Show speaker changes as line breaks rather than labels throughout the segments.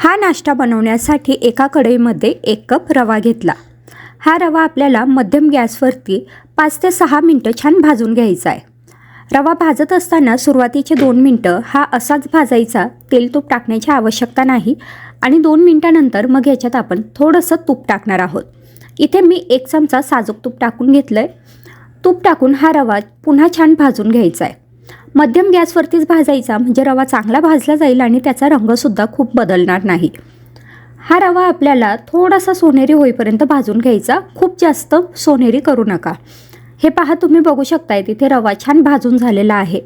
हा नाश्ता बनवण्यासाठी एका कढईमध्ये एक कप रवा घेतला. हा रवा आपल्याला मध्यम गॅसवरती पाच ते सहा मिनटं छान भाजून घ्यायचा आहे. रवा भाजत असताना सुरुवातीचे दोन मिनटं हा असाच भाजायचा तेल तूप टाकण्याची आवश्यकता नाही आणि दोन मिनटानंतर मग याच्यात आपण थोडंसं तूप टाकणार आहोत. इथे मी एक चमचा साजूक तूप टाकून घेतलं आहे तूप टाकून हा रवा पुन्हा छान भाजून घ्यायचा आहे. मध्यम गॅसवरतीच भाजायचा. म्हणजे रवा चांगला भाजला जाईल आणि त्याचा रंगसुद्धा खूप बदलणार नाही. हा रवा आपल्याला थोडासा सोनेरी होईपर्यंत भाजून घ्यायचा. खूप जास्त सोनेरी करू नका. हे पहा तुम्ही बघू शकताय तिथे रवा छान भाजून झालेला आहे.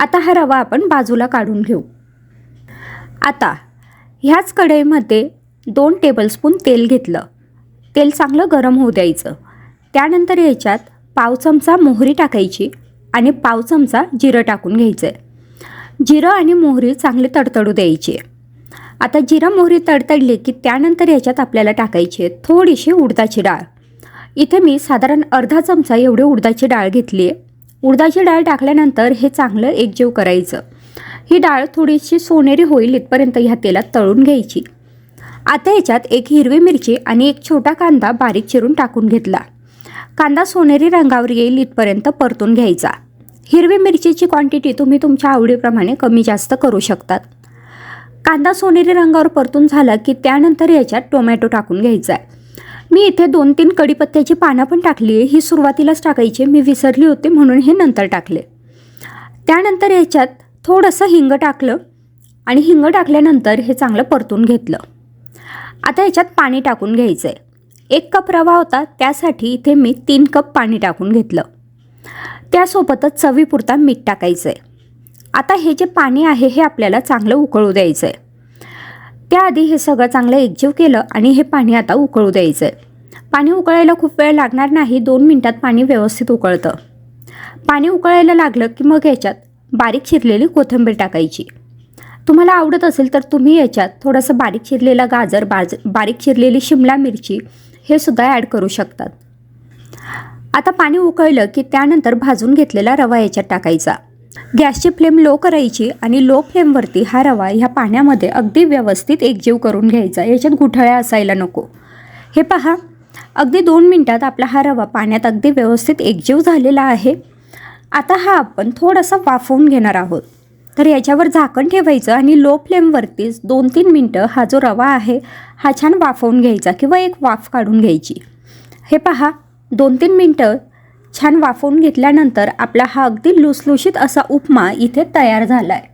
आता हा रवा आपण बाजूला काढून घेऊ. आता ह्याच कढईमध्ये दोन टेबलस्पून तेल घेतलं. तेल चांगलं गरम होऊ द्यायचं. त्यानंतर याच्यात पाव चमचा मोहरी टाकायची. आणि पाव चमचा जिरं टाकून घ्यायचं आहे जिरं आणि मोहरी चांगली तडतडू द्यायची. आता जिरं मोहरी तडतडली की त्यानंतर याच्यात आपल्याला टाकायची आहे थोडीशी उडदाची डाळ. इथे मी साधारण अर्धा चमचा एवढी उडदाची डाळ घेतली आहे उडदाची डाळ टाकल्यानंतर हे चांगलं एकजीव करायचं. ही डाळ थोडीशी सोनेरी होईल इथपर्यंत ह्या तेलात तळून घ्यायची. आता याच्यात एक हिरवी मिरची आणि एक छोटा कांदा बारीक चिरून टाकून घेतला. कांदा सोनेरी रंगावर येईल इथपर्यंत परतून घ्यायचा. हिरवी मिरचीची क्वांटिटी तुम्ही तुमच्या आवडीप्रमाणे कमी जास्त करू शकतात. कांदा सोनेरी रंगावर परतून झाला की त्यानंतर याच्यात टोमॅटो टाकून घ्यायचा आहे. मी इथे दोन तीन कडीपत्त्याची पानं पण टाकली आहे. ही सुरुवातीलाच टाकायची मी विसरली होती म्हणून हे नंतर टाकले. त्यानंतर याच्यात थोडंसं हिंग टाकलं आणि हिंग टाकल्यानंतर हे चांगलं परतून घेतलं. आता याच्यात पाणी टाकून घ्यायचं आहे एक कप रवा होता त्यासाठी इथे मी तीन कप पाणी टाकून घेतलं. त्यासोबतच चवीपुरता मीठ टाकायचं आहे आता हे जे पाणी आहे हे आपल्याला चांगलं उकळू द्यायचं आहे त्याआधी हे सगळं चांगलं एकजीव केलं आणि हे पाणी आता उकळू द्यायचं आहे पाणी उकळायला खूप वेळ लागणार नाही दोन मिनटात पाणी व्यवस्थित उकळतं. पाणी उकळायला लागलं की मग याच्यात बारीक चिरलेली कोथिंबीर टाकायची. तुम्हाला आवडत असेल तर तुम्ही याच्यात थोडंसं बारीक चिरलेलं गाजर बाज बारीक चिरलेली शिमला मिरची हे सुद्धा ॲड करू शकतात. आता पाणी उकळलं की त्यानंतर भाजून घेतलेला रवा याच्यात टाकायचा. गॅसची फ्लेम लो करायची आणि लो फ्लेमवरती हा रवा ह्या पाण्यामध्ये अगदी व्यवस्थित एकजीव करून घ्यायचा. याच्यात गुठळ्या असायला नको. हे पहा अगदी दोन मिनटात आपला हा रवा पाण्यात अगदी व्यवस्थित एकजीव झालेला आहे. आता हा आपण थोडासा वाफवून घेणार आहोत. तर याच्यावर झाकण ठेवायचं आणि लो फ्लेमवरतीच दोन तीन मिनटं हा जो रवा आहे हा छान वाफवून घ्यायचा किंवा एक वाफ काढून घ्यायची. हे पहा दोन तीन मिनटं छान वाफवून घेतल्यानंतर आपला हा अगदी लुसलुशीत असा उपमा इथे तयार झाला आहे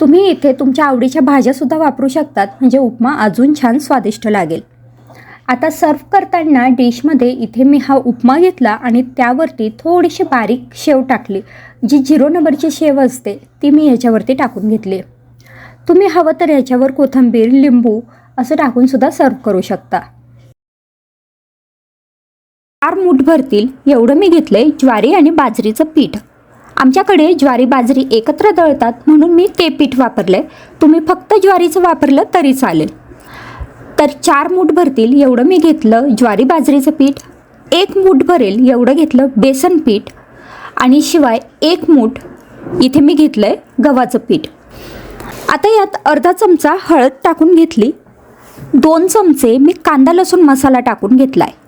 तुम्ही इथे तुमच्या आवडीच्या भाज्यासुद्धा वापरू शकतात म्हणजे उपमा अजून छान स्वादिष्ट लागेल. आता सर्व करताना डिशमध्ये इथे मी हा उपमा घेतला आणि त्यावरती थोडीशी बारीक शेव टाकली. जी झिरो नंबरची शेव असते ती मी याच्यावरती टाकून घेतली. तुम्ही हवं तर ह्याच्यावर कोथिंबीर लिंबू असं टाकूनसुद्धा सर्व करू शकता. चार मूठ भरतील एवढं मी घेतलं आहे ज्वारी आणि बाजरीचं पीठ. आमच्याकडे ज्वारी बाजरी एकत्र दळतात म्हणून मी ते पीठ वापरलं आहे तुम्ही फक्त ज्वारीचं वापरलं तरी चालेल. तर चार मूठ भरतील एवढं मी घेतलं ज्वारी बाजरीचं पीठ. एक मूठ भरेल एवढं घेतलं बेसन पीठ. आणि शिवाय एक मूठ इथे मी घेतलं आहे गव्हाचं पीठ. आता यात अर्धा चमचा हळद टाकून घेतली. दोन चमचे मी कांदा लसूण मसाला टाकून घेतला आहे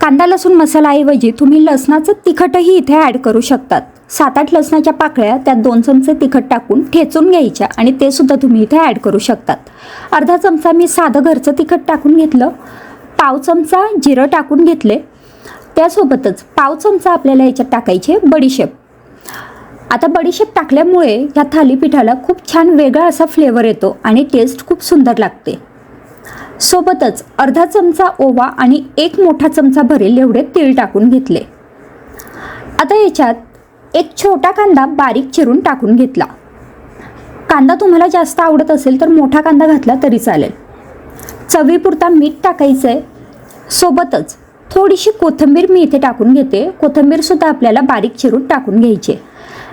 कांदा लसूण मसालाऐवजी तुम्ही लसणाचं तिखटही इथे ॲड करू शकतात. सात आठ लसणाच्या पाकळ्या त्यात दोन चमचे तिखट टाकून ठेचून घ्यायच्या आणि ते सुद्धा तुम्ही इथे ॲड करू शकतात. अर्धा चमचा मी साधं घरचं तिखट टाकून घेतलं. पाव चमचा जिरं टाकून घेतले. त्यासोबतच पाव चमचा आपल्याला याच्यात टाकायचे बडीशेप. आता बडीशेप टाकल्यामुळे ह्या थालीपीठाला खूप छान वेगळा असा फ्लेवर येतो आणि टेस्ट खूप सुंदर लागते. सोबतच अर्धा चमचा ओवा आणि एक मोठा चमचा भरेल एवढे तीळ टाकून घेतले. आता याच्यात एक छोटा कांदा बारीक चिरून टाकून घेतला. कांदा तुम्हाला जास्त आवडत असेल तर मोठा कांदा घातला तरी चालेल. चवीपुरता मीठ टाकायचं आहे सोबतच थोडीशी कोथिंबीर मी इथे टाकून घेते. कोथिंबीरसुद्धा आपल्याला बारीक चिरून टाकून घ्यायची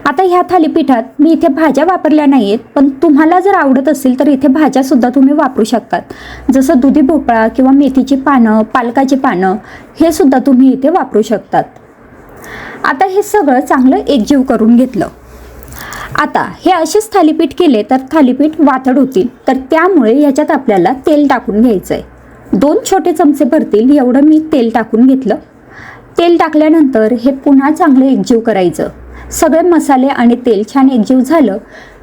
आता ह्या थालीपीठात मी इथे भाज्या वापरल्या नाही आहेत पण तुम्हाला जर आवडत असेल तर इथे भाज्यासुद्धा तुम्ही वापरू शकतात. जसं दुधी भोपळा किंवा मेथीची पानं पालकाची पानं हे सुद्धा तुम्ही इथे वापरू शकतात. आता हे सगळं चांगलं एकजीव करून घेतलं. आता हे असेच थालीपीठ केले तर थालीपीठ वातड होतील. तर त्यामुळे याच्यात आपल्याला तेल टाकून घ्यायचं आहे दोन छोटे चमचे भरतील एवढं मी तेल टाकून घेतलं. तेल टाकल्यानंतर हे पुन्हा चांगलं एकजीव करायचं. सगळे मसाले आणि तेल छान एकजीव झालं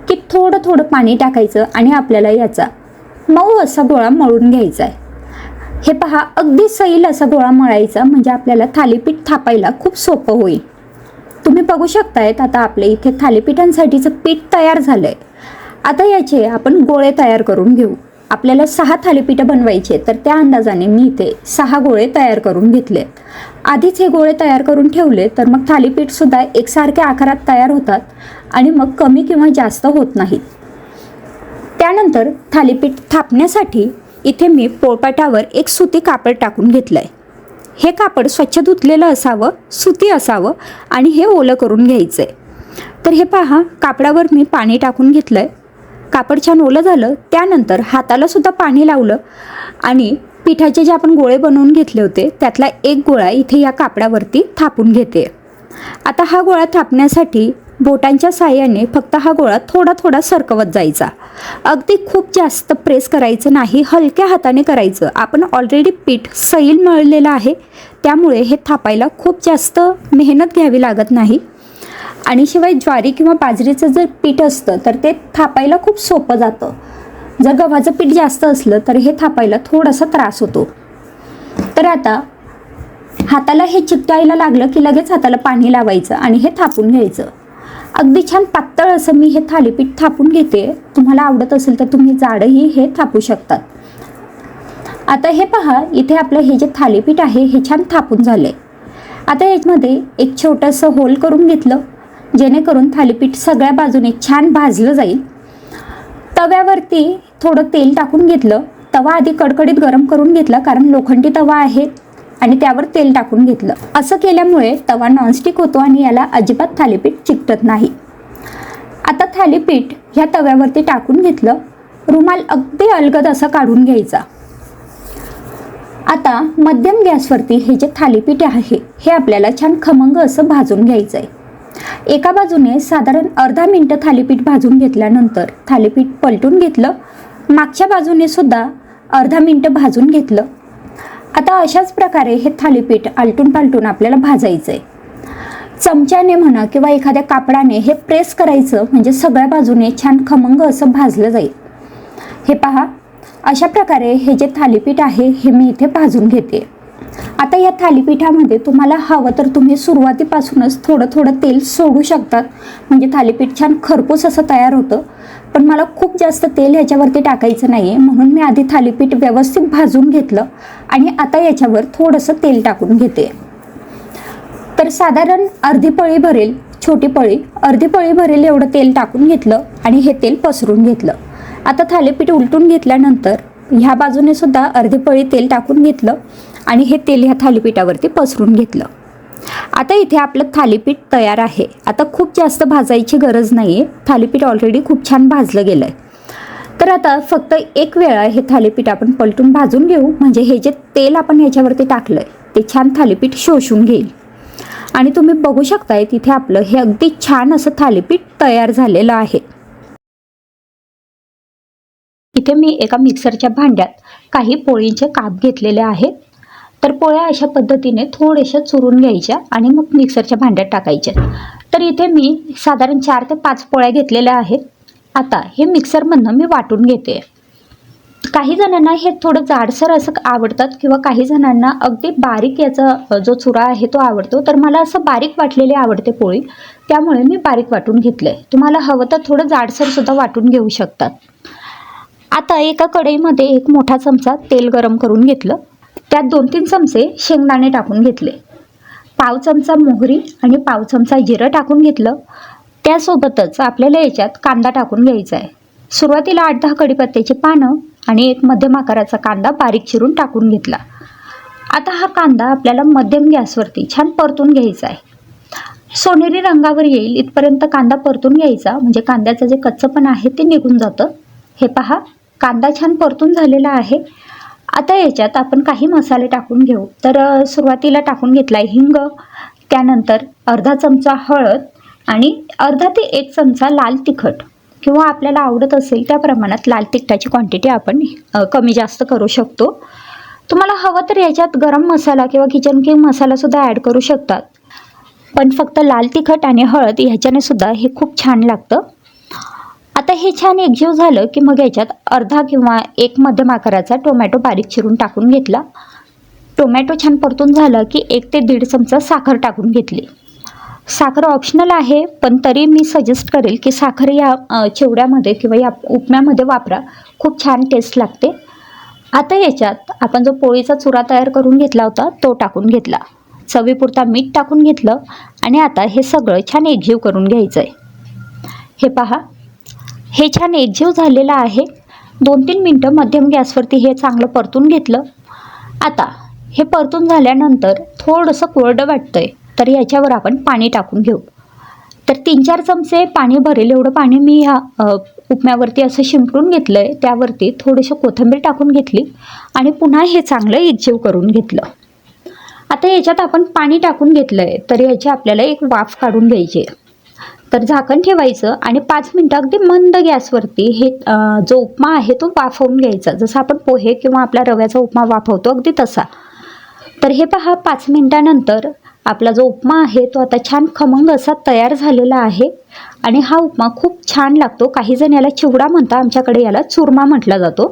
की थोडं थोडं पाणी टाकायचं आणि आपल्याला याचा मऊ असा गोळा मळून घ्यायचा आहे हे पहा अगदी सैल असा गोळा मळायचा म्हणजे आपल्याला थालीपीठ थापायला खूप सोपं होईल. तुम्ही बघू शकतायत आता आपल्या इथे थालीपीठांसाठीचं पीठ तयार झालं आहे आता याचे आपण गोळे तयार करून घेऊ. आपल्याला सहा थालीपीठं बनवायचे तर त्या अंदाजाने मी इथे सहा गोळे तयार करून घेतले आधीच हे गोळे तयार करून ठेवले तर मग थालीपीठसुद्धा एकसारख्या आकारात तयार होतात आणि मग कमी किंवा जास्त होत नाहीत. त्यानंतर थालीपीठ थापण्यासाठी इथे मी पोळपाटावर एक सुती कापड टाकून घेतलं आहे हे कापड स्वच्छ धुतलेलं असावं सुती असावं आणि हे ओलं करून घ्यायचं आहे तर हे पहा कापडावर मी पाणी टाकून घेतलं आहे कापड छान ओलं झालं त्यानंतर हाताला सुद्धा पाणी लावलं आणि पिठाचे जे आपण गोळे बनवून घेतले होते त्यातला एक गोळा इथे या कापडावरती थापून घेते. आता हा गोळा थापण्यासाठी बोटांच्या साह्याने फक्त हा गोळा थोडा थोडा सरकवत जायचा. अगदी खूप जास्त प्रेस करायचं नाही हलक्या हाताने करायचं. आपण ऑलरेडी पीठ सैल मळलेलं आहे त्यामुळे हे थापायला खूप जास्त मेहनत घ्यावी लागत नाही. आणि शिवाय ज्वारी किंवा बाजरीचं जर पीठ असतं तर ते थापायला खूप सोपं जातं. जर गव्हाचं पीठ जास्त असलं तर हे थापायला थोडासा त्रास होतो. तर आता हाताला हे चिकटायला लागलं की लगेच हाताला पाणी लावायचं आणि हे थापून घ्यायचं. अगदी छान पातळ असं मी हे थालीपीठ थापून घेते. तुम्हाला आवडत असेल तर तुम्ही जाडही हे थापू शकतात. आता हे पहा इथे आपलं हे जे थालीपीठ आहे हे छान थापून झाले आता याच्यामध्ये एक छोटंसं होल करून घेतलं. जेणेकरून थालीपीठ सगळ्या बाजूने छान भाजलं जाईल. तव्यावरती थोडं तेल टाकून घेतलं. तवा आधी कडकडीत गरम करून घेतला कारण लोखंडी तवा आहे आणि त्यावर तेल टाकून घेतलं. असं केल्यामुळे तवा नॉनस्टिक होतो आणि याला अजिबात थालीपीठ चिकटत नाही. आता थालीपीठ ह्या तव्यावरती टाकून घेतलं. रुमाल अगदी अलगद असा काढून घ्यायचा. आता मध्यम गॅसवरती हे जे थालीपीठ आहे हे आपल्याला छान खमंग असं भाजून घ्यायचं आहे एका बाजूने साधारण अर्धा मिनटं थालीपीठ भाजून घेतल्यानंतर थालीपीठ पलटून घेतलं. मागच्या बाजूने सुद्धा अर्धा मिनटं भाजून घेतलं. आता अशाच प्रकारे हे थालीपीठ आलटून पालटून आपल्याला भाजायचं आहे चमच्याने म्हणा किंवा एखाद्या कापडाने हे प्रेस करायचं म्हणजे सगळ्या बाजूने छान खमंग असं भाजलं जाईल. हे पहा अशा प्रकारे हे जे थालीपीठ आहे हे मी इथे भाजून घेते. आता या थालीपीठामध्ये तुम्हाला हवं तर तुम्ही सुरुवातीपासूनच थोडं थोडं तेल सोडू शकतात. म्हणजे थालीपीठ छान खरपूस असं तयार होतं. पण मला खूप जास्त तेल ह्याच्यावरती टाकायचं नाही आहे म्हणून मी आधी थालीपीठ व्यवस्थित भाजून घेतलं आणि आता याच्यावर थोडंसं तेल टाकून घेते. तर साधारण अर्धी पळी भरेल छोटी पळी. अर्धी पळी भरेल एवढं तेल टाकून घेतलं आणि हे तेल पसरून घेतलं. आता थालीपीठ उलटून घेतल्यानंतर ह्या बाजूने सुद्धा अर्धी पळी तेल टाकून घेतलं. आणि हे तेल ह्या थालीपीठावरती पसरून घेतलं. आता इथे आपलं थालीपीठ तयार आहे. आता खूप जास्त भाजायची गरज नाही आहे थालीपीठ ऑलरेडी खूप छान भाजलं गेलं आहे तर आता फक्त एक वेळा हे थालीपीठ आपण पलटून भाजून घेऊ. म्हणजे हे जे तेल आपण ह्याच्यावरती टाकलं आहे ते छान थालीपीठ शोषून घेईल. आणि तुम्ही बघू शकताय तिथे आपलं हे अगदी छान असं थालीपीठ तयार झालेलं आहे. इथे मी एका मिक्सरच्या भांड्यात काही पोळींचे काप घेतलेले आहेत. तर पोळ्या अशा पद्धतीने थोड्याशा चुरून घ्यायच्या आणि मग मिक्सरच्या भांड्यात टाकायच्या. तर इथे मी साधारण चार ते पाच पोळ्या घेतलेल्या आहेत. आता हे मिक्सरमधनं मी वाटून घेते. काही जणांना हे थोडं जाडसर असं आवडतात किंवा काही जणांना अगदी बारीक याचा जो चुरा आहे तो आवडतो. तर मला असं बारीक वाटलेली आवडते पोळी. त्यामुळे मी बारीक वाटून घेतलं. आहे तुम्हाला हवं तर थोडं जाडसरसुद्धा वाटून घेऊ शकतात. आता एका कढईमध्ये एक मोठा चमचा तेल गरम करून घेतलं. त्यात दोन तीन चमचे शेंगदाणे टाकून घेतले. पाव चमचा मोहरी आणि पाव चमचा जिरं टाकून घेतलं. त्यासोबतच आपल्याला याच्यात कांदा टाकून घ्यायचा आहे. सुरुवातीला आठ दहा कढीपत्त्याची पानं आणि एक मध्यम आकाराचा कांदा बारीक चिरून टाकून घेतला. आता हा कांदा आपल्याला मध्यम गॅसवरती छान परतून घ्यायचा आहे. सोनेरी रंगावर येईल इथपर्यंत कांदा परतून घ्यायचा. म्हणजे कांद्याचं जे कच्चपण आहे ते निघून जातं. हे पहा कांदा छान परतून झालेला आहे. आता याच्यात आपण काही मसाले टाकून घेऊ. तर सुरुवातीला टाकून घेतला आहे हिंग त्यानंतर अर्धा चमचा हळद आणि अर्धा ते एक चमचा लाल तिखट. किंवा आपल्याला आवडत असेल त्या प्रमाणात लाल तिखटाची क्वांटिटी आपण कमी जास्त करू शकतो. तुम्हाला हवं तर याच्यात गरम मसाला किंवा किचन किंग मसालासुद्धा ॲड करू शकतात. पण फक्त लाल तिखट आणि हळद ह्याच्याने सुद्धा हे खूप छान लागतं. आता हे छान एकजीव झालं की मग याच्यात अर्धा किंवा एक मध्यम आकाराचा टोमॅटो बारीक चिरून टाकून घेतला. टोमॅटो छान परतून झालं की एक ते दीड चमचा साखर टाकून घेतली. साखर ऑप्शनल आहे पण तरी मी सजेस्ट करेल की साखर या चिवड्यामध्ये किंवा या उपम्यामध्ये वापरा. खूप छान टेस्ट लागते. आता याच्यात आपण जो पोळीचा चुरा तयार करून घेतला होता तो टाकून घेतला. चवीपुरता मीठ टाकून घेतलं आणि आता हे सगळं छान एकजीव करून घ्यायचं आहे हे पहा. हे छान एकजीव झालेलं आहे. दोन तीन मिनटं मध्यम गॅसवरती हे चांगलं परतून घेतलं. आता हे परतून झाल्यानंतर थोडंसं कोरडं वाटतं आहे तर याच्यावर आपण पाणी टाकून घेऊ. तर तीन चार चमचे पाणी भरेल एवढं पाणी मी ह्या उपम्यावरती असं शिंपडून घेतलं आहे त्यावरती थोडीशी कोथिंबीर टाकून घेतली आणि पुन्हा हे चांगलं एकजीव करून घेतलं. आता याच्यात आपण पाणी टाकून घेतलं आहे तर याची आपल्याला एक वाफ काढून घ्यायची आहे. तर झाकण ठेवायचं आणि पाच मिनटं अगदी मंद गॅसवरती हे जो उपमा आहे तो वाफवून घ्यायचा. जसं आपण पोहे किंवा आपला रव्याचा उपमा वाफवतो अगदी तसा. तर हे पहा पाच मिनटानंतर आपला जो उपमा आहे तो आता छान खमंग असा तयार झालेला आहे आणि हा उपमा खूप छान लागतो. काही जण याला चिवडा म्हणता आमच्याकडे याला चुरमा म्हटला जातो.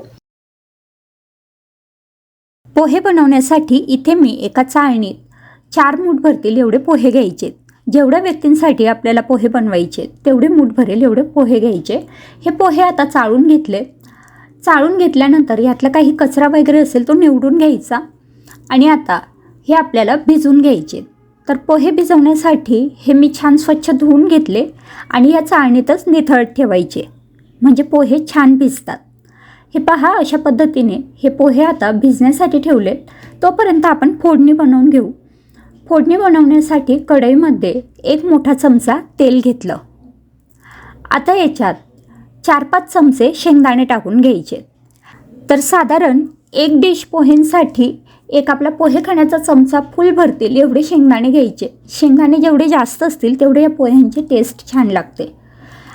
पोहे बनवण्यासाठी इथे मी एका चाळणीत चार मूठ भरतील एवढे पोहे घ्यायचे जेवढ्या व्यक्तींसाठी आपल्याला पोहे बनवायचे तेवढे मूठ भरेल एवढे पोहे घ्यायचे. हे पोहे आता चाळून घेतले. चाळून घेतल्यानंतर यातला काही कचरा वगैरे असेल तो निवडून घ्यायचा आणि आता हे आपल्याला भिजून घ्यायचे. तर पोहे भिजवण्यासाठी हे मी छान स्वच्छ धुवून घेतले आणि या चाळणीतच निथळत ठेवायचे. म्हणजे पोहे छान भिजतात. हे पहा अशा पद्धतीने हे पोहे आता भिजण्यासाठी ठेवले तोपर्यंत आपण फोडणी बनवून घेऊ. फोडणी बनवण्यासाठी कढईमध्ये एक मोठा चमचा तेल घेतलं. आता याच्यात चार पाच चमचे शेंगदाणे टाकून घ्यायचे. तर साधारण एक डिश पोहेंसाठी एक आपला पोहे खाण्याचा चमचा फुल भरतील एवढे शेंगदाणे घ्यायचे. शेंगदाणे जेवढे जास्त असतील तेवढे या पोह्यांची टेस्ट छान लागते.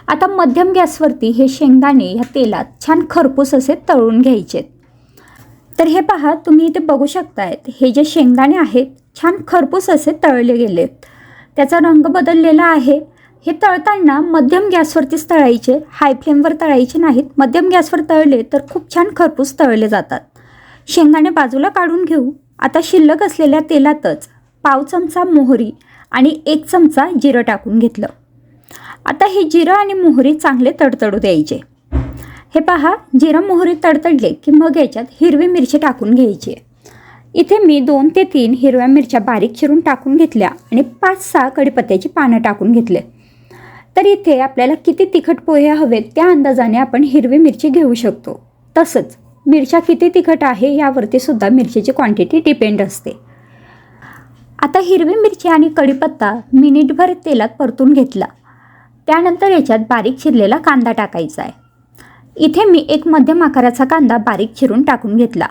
आता मध्यम गॅसवरती हे शेंगदाणे ह्या तेलात छान खरपूस असे तळून घ्यायचे. तर हे पहा तुम्ही इथे बघू शकतायत हे जे शेंगदाणे आहेत छान खरपूस असे तळले गेले. त्याचा रंग बदललेला आहे. हे तळताना मध्यम गॅसवरतीच तळायचे हाय फ्लेमवर तळायचे नाहीत. मध्यम गॅसवर तळले तर खूप छान खरपूस तळले जातात. शेंगाणे बाजूला काढून घेऊ. आता शिल्लक असलेल्या तेलातच पाव चमचा मोहरी आणि एक चमचा जिरं टाकून घेतलं. आता हे जिरं आणि मोहरी चांगले तडतडू द्यायचे. हे पहा जिरं मोहरी तडतडले की मग याच्यात हिरवी मिरची टाकून घ्यायची. इथे मी दोन ते तीन हिरव्या मिरच्या बारीक चिरून टाकून घेतल्या आणि पाच सहा कडीपत्त्याची पानं टाकून घेतले. तर इथे आपल्याला किती तिखट पोहे हवेत त्या अंदाजाने आपण हिरवी मिरची घेऊ शकतो. तसंच मिरच्या किती तिखट आहे यावरती सुद्धा मिरचीची क्वांटिटी डिपेंड असते. आता हिरवी मिरची आणि कढीपत्ता मिनिटभर तेलात परतून घेतला. त्यानंतर याच्यात बारीक चिरलेला कांदा टाकायचा आहे. इथे मी एक मध्यम आकाराचा कांदा बारीक चिरून टाकून घेतला.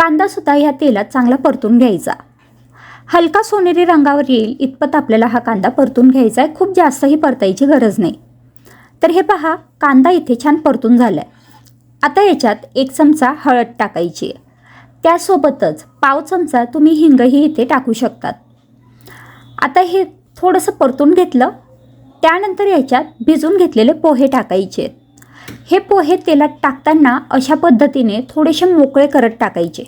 कांदासुद्धा या तेलात चांगला परतून घ्यायचा. हलका सोनेरी रंगावर येईल इतपत आपल्याला हा कांदा परतून घ्यायचा आहे खूप जास्तही परतायची गरज नाही. तर हे पहा कांदा इथे छान परतून झाला आहे आता याच्यात एक चमचा हळद टाकायची. आहे त्यासोबतच पाव चमचा तुम्ही हिंगही इथे टाकू शकतात. आता हे थोडंसं परतून घेतलं. त्यानंतर याच्यात भिजून घेतलेले पोहे टाकायचे आहेत हे पोहे तेलात टाकताना अशा पद्धतीने थोडेसे मोकळे करत टाकायचे.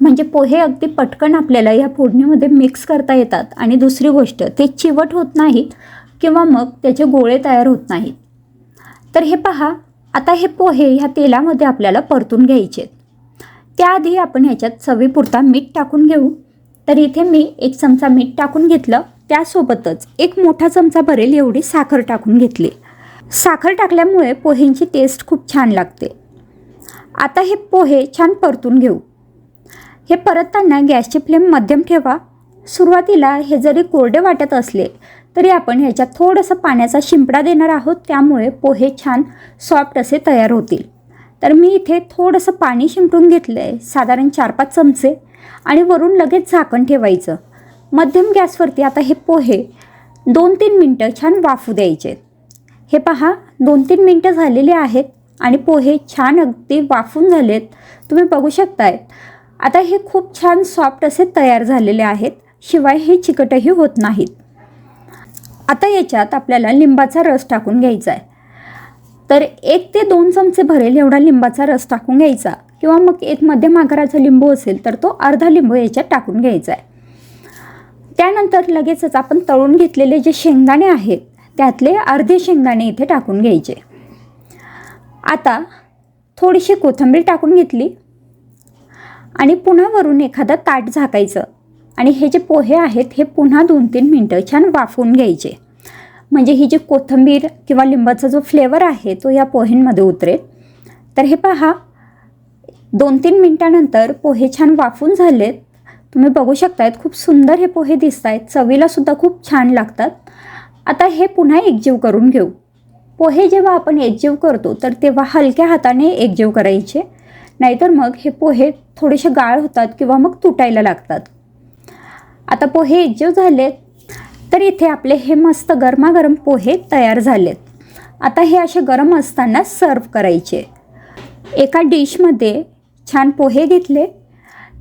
म्हणजे पोहे अगदी पटकन आपल्याला या फोडणीमध्ये मिक्स करता येतात आणि दुसरी गोष्ट ते चिवट होत नाहीत किंवा मग त्याचे गोळे तयार होत नाहीत. तर हे पहा आता हे पोहे ह्या तेलामध्ये आपल्याला परतून घ्यायचे. त्याआधी आपण ह्याच्यात चवीपुरता मीठ टाकून घेऊ. तर इथे मी एक चमचा मीठ टाकून घेतलं. त्यासोबतच एक मोठा चमचा भरेल एवढी साखर टाकून घेतली. साखर टाकल्यामुळे पोहेंची टेस्ट खूप छान लागते. आता हे पोहे छान परतून घेऊ. हे परतताना गॅसची फ्लेम मध्यम ठेवा. सुरुवातीला हे जरी कोरडे वाटत असले तरी आपण ह्याच्यात थोडंसं पाण्याचा शिंपडा देणार आहोत त्यामुळे पोहे छान सॉफ्ट असे तयार होतील. तर मी इथे थोडंसं पाणी शिंपडून घेतलं आहे साधारण चार पाच चमचे आणि वरून लगेच झाकण ठेवायचं. मध्यम गॅसवरती आता हे पोहे दोन तीन मिनटं छान वाफू द्यायचे. हे पहा दोन तीन मिनटं झालेली आहेत आणि पोहे छान अगदी वाफून झालेत. तुम्ही बघू शकताय. आता हे खूप छान सॉफ्ट असे तयार झालेले आहेत. शिवाय हे चिकटही होत नाहीत. आता याच्यात आपल्याला लिंबाचा रस टाकून घ्यायचा आहे तर एक ते दोन चमचे भरेल एवढा लिंबाचा रस टाकून घ्यायचा. किंवा मग एक मध्यम आकाराचा लिंबू असेल तर तो अर्धा लिंबू याच्यात टाकून घ्यायचा आहे त्यानंतर लगेचच आपण तळून घेतलेले जे शेंगदाणे आहेत त्यातले अर्धे शेंगदाणे इथे टाकून घ्यायचे. आता थोडीशी कोथिंबीर टाकून घेतली. आणि पुन्हा वरून एखादं ताट झाकायचं. आणि हे जे पोहे आहेत हे पुन्हा दोन तीन मिनटं छान वाफवून घ्यायचे. म्हणजे ही जी कोथिंबीर किंवा लिंबाचा जो फ्लेवर आहे तो या पोहेंमध्ये उतरेल. तर हे पहा दोन तीन मिनटानंतर पोहे छान वाफून झालेत. तुम्ही बघू शकतायत खूप सुंदर हे पोहे दिसत आहेत चवीलासुद्धा खूप छान लागतात. आता हे पुन्हा एकजीव करून घेऊ. पोहे जेव्हा आपण एकजीव करतो तर तेव्हा हलक्या हाताने एकजीव करायचे. नाहीतर मग हे पोहे थोडेसे गाळ होतात किंवा मग तुटायला लागतात. आता पोहे एकजीव झालेत तर इथे आपले हे मस्त गरमागरम पोहे तयार झालेत. आता हे असे गरम असताना सर्व करायचे. एका डिशमध्ये छान पोहे घेतले.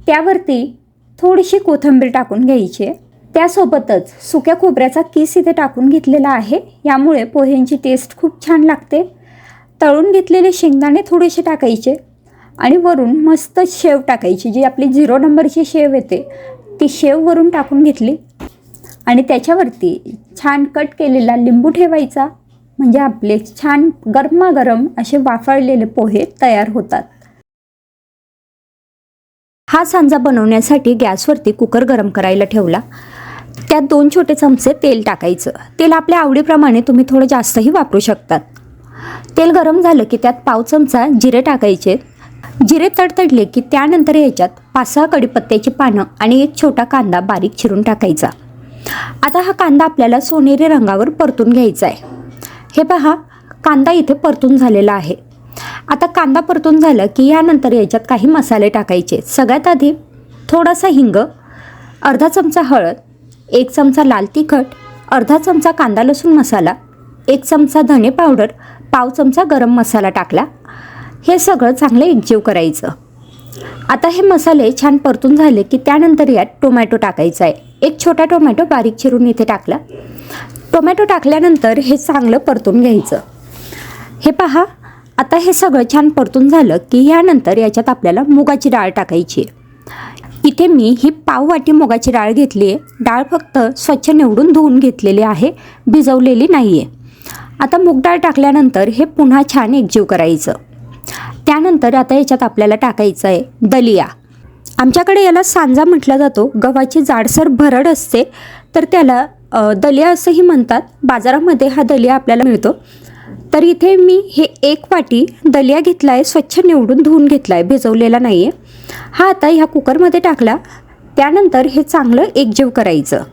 त्यावरती थोडीशी कोथिंबीर टाकून घ्यायची. त्यासोबतच सुक्या खोबऱ्याचा किस इथे टाकून घेतलेला आहे. यामुळे पोह्यांची टेस्ट खूप छान लागते. तळून घेतलेले शेंगदाणे थोडेसे टाकायचे आणि वरून मस्त शेव टाकायची. जी आपली झिरो नंबरची शेव येते ती शेव वरून टाकून घेतली. आणि त्याच्यावरती छान कट केलेला लिंबू ठेवायचा. म्हणजे आपले छान गरमागरम असे वाफळलेले पोहे तयार होतात. हा सांजा बनवण्यासाठी गॅसवरती कुकर गरम करायला ठेवला. त्यात दोन छोटे चमचे तेल टाकायचं. तेल आपल्या आवडीप्रमाणे तुम्ही थोडं जास्तही वापरू शकतात. तेल गरम झालं की त्यात पाव चमचा जिरे टाकायचे. जिरे तडतडले की त्यानंतर याच्यात पाच सहा कडीपत्त्याची पानं आणि एक छोटा कांदा बारीक चिरून टाकायचा. आता हा कांदा आपल्याला सोनेरी रंगावर परतून घ्यायचा आहे हे पहा कांदा इथे परतून झालेला आहे. आता कांदा परतून झालं की यानंतर याच्यात काही मसाले टाकायचे. सगळ्यात आधी थोडासा हिंग अर्धा चमचा हळद एक चमचा लाल तिखट अर्धा चमचा कांदा लसूण मसाला एक चमचा धने पावडर पाव चमचा गरम मसाला टाकला. हे सगळं चांगलं एकजीव करायचं. आता हे मसाले छान परतून झाले की त्यानंतर यात टोमॅटो टाकायचा आहे. एक छोटा टोमॅटो बारीक चिरून इथे टाकला. टोमॅटो टाकल्यानंतर हे चांगलं परतून घ्यायचं. हे पहा आता हे सगळं छान परतून झालं की यानंतर याच्यात आपल्याला मुगाची डाळ टाकायची आहे. इथे मी ही पाव वाटी मुगाची डाळ घेतली आहे. डाळ फक्त स्वच्छ निवडून धुवून घेतलेली आहे. भिजवलेली नाही आहे आता मूग डाळ टाकल्यानंतर हे पुन्हा छान एकजीव करायचं. त्यानंतर आता याच्यात आपल्याला टाकायचं आहे दलिया. आमच्याकडे याला सांजा म्हटला जातो. गव्हाची जाडसर भरड असते. तर त्याला दलिया असंही म्हणतात. बाजारामध्ये हा दलिया आपल्याला मिळतो. तर इथे मी हे एक वाटी दलिया घेतला आहे स्वच्छ निवडून धुवून घेतला आहे भिजवलेला नाही आहे हा आता ह्या कुकरमध्ये टाकला. त्यानंतर हे चांगलं एकजीव करायचं.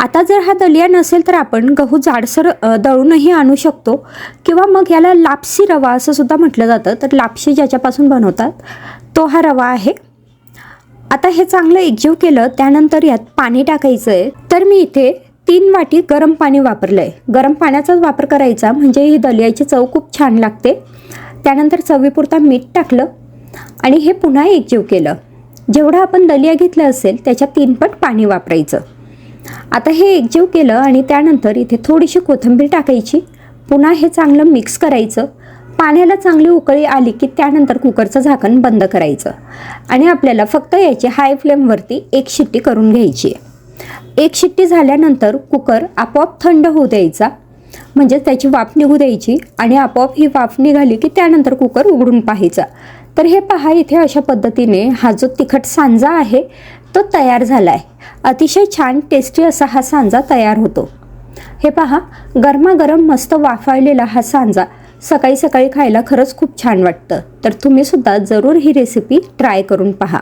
आता जर हा दलिया नसेल तर आपण गहू जाडसर दळूनही आणू शकतो. किंवा मग याला लापसी रवा असं सुद्धा म्हटलं जातं. तर लापशी ज्याच्यापासून बनवतात तो हा रवा आहे. आता हे चांगलं एकजीव केलं त्यानंतर यात पाणी टाकायचं आहे तर मी इथे तीन वाटी गरम पाणी वापरलं आहे गरम पाण्याचाच वापर करायचा म्हणजे ही दलियाची चव खूप छान लागते. त्यानंतर चवीपुरता मीठ टाकलं. आणि हे पुन्हा एकजीव केलं. जेवढं आपण दलिया घेतलं असेल त्याच्या तीनपट पाणी वापरायचं. आता हे एकजीव केलं आणि त्यानंतर इथे थोडीशी कोथिंबीर टाकायची. पुन्हा हे चांगलं मिक्स करायचं. पाण्याला चांगली उकळी आली की त्यानंतर कुकरचं झाकण बंद करायचं. आणि आपल्याला फक्त याची हाय फ्लेमवरती एक शिट्टी करून घ्यायची आहे. एक शिट्टी झाल्यानंतर कुकर आपोआप थंड होऊ द्यायचा. म्हणजे त्याची वाफ निघू द्यायची आणि आपोआप ही वाफ निघाली की त्यानंतर कुकर उघडून पाहायचा. तर हे पहा इथे अशा पद्धतीने हा जो तिखट सांजा आहे तो तयार झाला आहे अतिशय छान टेस्टी असा हा सांजा तयार होतो. हे पहा गरमागरम मस्त वाफाळलेला हा सांजा सकाळी सकाळी खायला खरंच खूप छान वाटतं. तर तुम्ही सुद्धा जरूर ही रेसिपी ट्राय करून पहा.